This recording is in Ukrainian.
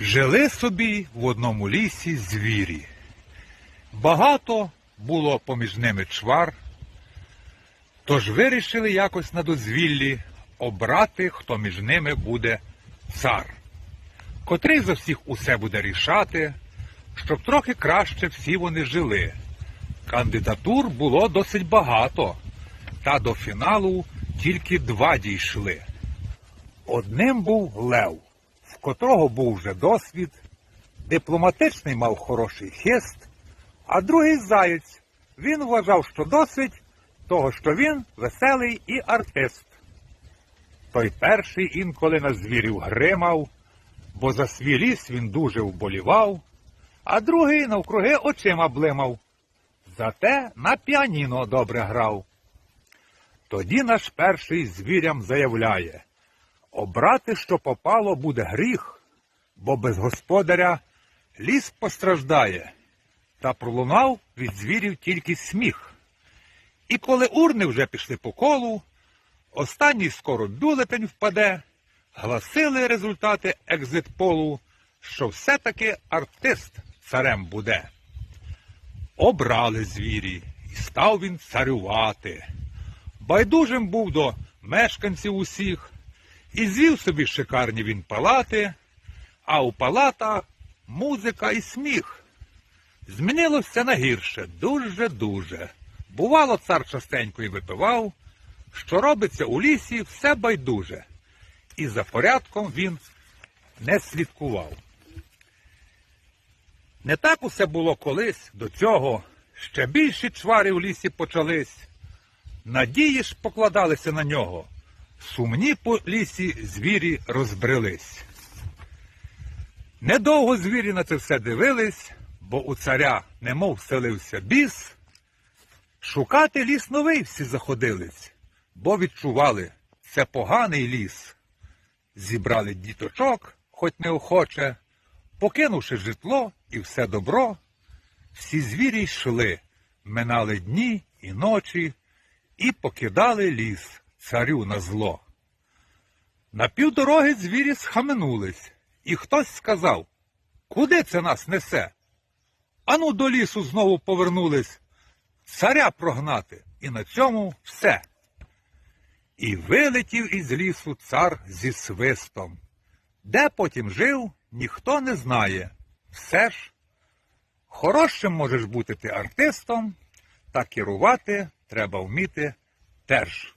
Жили собі в одному лісі звірі. Багато було поміж ними чвар, тож вирішили якось на дозвіллі обрати, хто між ними буде цар, котрий за всіх усе буде рішати, щоб трохи краще всі вони жили. Кандидатур було досить багато, та до фіналу тільки два дійшли. Одним був Лев, в котрого був вже досвід, дипломатичний мав хороший хист, а другий заєць. Він вважав, що досвід того, що він веселий і артист. Той перший інколи на звірів гримав, бо за свій ліс він дуже вболівав, а другий навкруги очима блимав. Зате на піаніно добре грав. Тоді наш перший звірям заявляє обрати, що попало, буде гріх, бо без господаря ліс постраждає, та пролунав від звірів тільки сміх. І коли урни вже пішли по колу, останній скоро бюлетень впаде, гласили результати екзитполу, що все-таки артист царем буде. Обрали звірі, і став він царювати. Байдужим був до мешканців усіх, і звів собі шикарні він палати, а у палатах музика і сміх. Змінилося на гірше, дуже-дуже. Бувало, цар частенько й випивав, що робиться у лісі все байдуже, і за порядком він не слідкував. Не так усе було колись до цього, ще більші чвари в лісі почались. Надії ж покладалися на нього. Сумні по лісі звірі розбрелись. Недовго звірі на це все дивились, бо у царя немов вселився біс. Шукати ліс новий всі заходились, бо відчували, це поганий ліс. Зібрали діточок, хоч неохоче, покинувши житло і все добро, всі звірі йшли, минали дні і ночі і покидали ліс царю на зло. На півдороги звірі схаменулись, і хтось сказав, куди це нас несе? Ану до лісу знову повернулись, царя прогнати, і на цьому все. І вилетів із лісу цар зі свистом. Де потім жив, ніхто не знає. Все ж, хорошим можеш бути ти артистом, та керувати треба вміти теж.